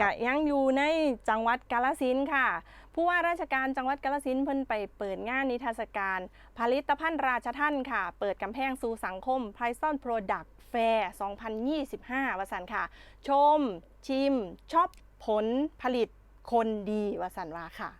กะยังอยู่ในจังหวัดกาลสินค่ะ ผู้ว่าราชการจังหวัดกาลสินเพิ่นไปเปิดงานนิทรรศการ ผลิตภัณฑ์ราชท่านค่ะ เปิดกำแพงสู่สังคม p r i ซอน Product Fair 2025วสันค่ะ ชม ชิมช็อปผลผลิตคนดีวสันวาค่ะ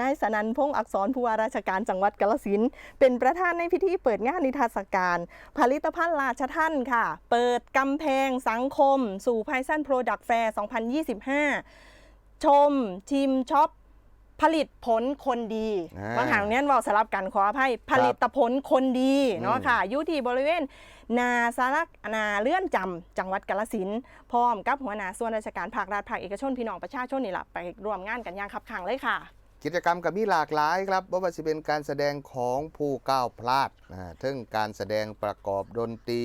นายสนันพงษ์อักษรผู้ว่าราชการจังหวัดกาฬสินธุ์เป็นประธานในพิธีเปิดงานนิทรรศการ ผลิตภัณฑ์ราชท่านค่ะ เปิดกำแพงสังคม สู่ไพซันโปรดักต์แฟร์ 2025 ชม ชิมช็อปผลิตผลคนดีอ่าบางหางเนี้ยเราสลับกันขออภัยผลิตผลคนดีเนาะอืมค่ะอยู่ที่บริเวณ นาสารกนาเลื่อนจำจังหวัดกาฬสินธุ์พร้อมกับหัวหน้าส่วนราชการภาครัฐภาคเอกชนพี่น้องประชาชนนี่แหละไปร่วมงานกันอย่างคับขังเลยค่ะ กิจกรรมกับมีหลากหลายครับว่าจะเป็นการแสดงของผู้ก้าวพลาดนะทั้งการแสดงประกอบดนตรี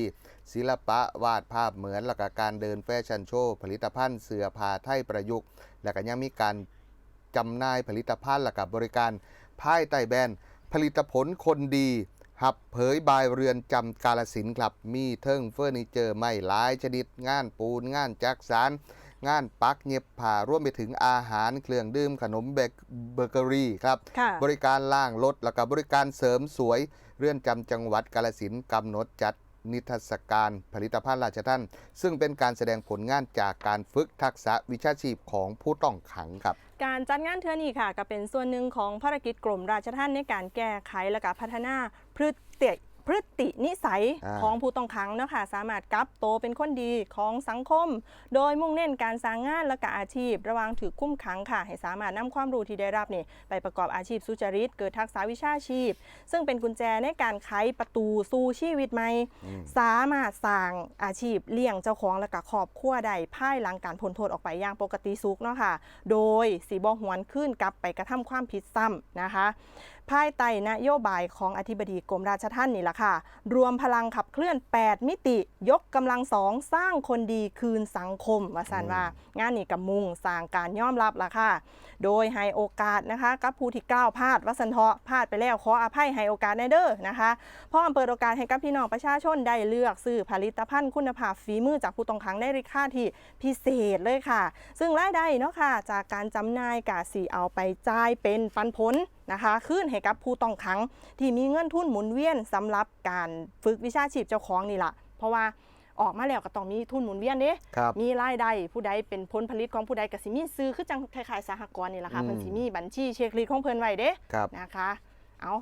ศิลปะวาดภาพเหมือนแล้วก็การเดินแฟชั่นโชว์ผลิตภัณฑ์เสื้อผ้าไทยประยุกต์ แล้วก็ยังมีการจำหน่ายผลิตภัณฑ์และกับบริการภายใต้แบรนด์ผลิตผลคนดีหับเผยบายเรือนจำกาลสินครับ มีเทิงเฟอร์นิเจอร์ไม่หลายชนิดงานปูนงานจักสาร งานปักเย็บผ้ารวมไปถึงอาหารเครื่องดื่มขนมเบเบเกอรี่ครับค่ะบริการล่างรถแล้วก็บริการเสริมสวย เรื่อนจำจังหวัดกาลสินธุ์กำหนดจัดนิทรรศการผลิตภัณฑ์ราชท่าน ซึ่งเป็นการแสดงผลงานจากการฝึกทักษะวิชาชีพของผู้ต้องขังครับ การจัดงานเทือนี้ค่ะ ก็เป็นส่วนหนึ่งของภารกิจกรมราชทัณฑ์ในการแก้ไขและก็พัฒนาพฤติ พฤตินิสัยอ่า ของผู้ต้องขังเนาะค่ะสามารถกลับโตเป็นคนดีของสังคม โดยมุ่งเน้นการสร้างงานและก็อาชีพ ระหว่างถือคุ้มขังค่ะ ให้สามารถนำความรู้ที่ได้รับนี่ไปประกอบอาชีพสุจริต เกิดทักษะวิชาชีพ ซึ่งเป็นกุญแจในการไขประตูสู่ชีวิตใหม่อืมสามารถสร้างอาชีพเลี้ยงเจ้าของและก็ครอบครัวได้ภายหลังการพ้นโทษออกไปอย่างปกติสุขเนาะค่ะ โดยสีบอหวนขึ้นกลับไปกระทำความผิดซ้ำนะคะ ภายใต้นโยบายของอธิบดีกรมราชทัณฑ์นี่แหละค่ะรวมพลังขับเคลื่อน 8 มิติ ยกกำลังสองสร้างคนดีคืนสังคมว่าสันว่างานนี้กับมุงสร้างการยอมรับละค่ะ โดยให้โอกาสนะคะกับผู้ที่ก้าวพลาดวัสันเทาะพลาดไปแล้วขออภัยให้โอกาสในเด้อนะคะพร้อมเปิดโอกาสให้กับพี่น้องประชาชนได้เลือกซื้อผลิตภัณฑ์คุณภาพฝีมือจากผู้ต้องขังในราคาที่พิเศษเลยค่ะ ซึ่งรายได้เนาะค่ะ จากการจำหน่ายกาสีเอาไปจ่ายเป็นปันผล นะคะขึ้นให้กับผู้ต้องขัง ที่มีเงินทุนหมุนเวียนสำหรับการฝึกวิชาชีพเจ้าของนี่แหละเพราะว่าออกมาแล้วก็ต้องมีทุนหมุนเวียนเด้ครับมีรายได้ผู้ใดเป็นผลผลิตของผู้ใดก็สิมีซื้อคือจังคล้ายๆสหกรณ์นี่แหละค่ะอืมเพิ่นสิมีบัญชีเช็คลิสต์ของเพิ่นไว้เด้ครับนะคะ เอา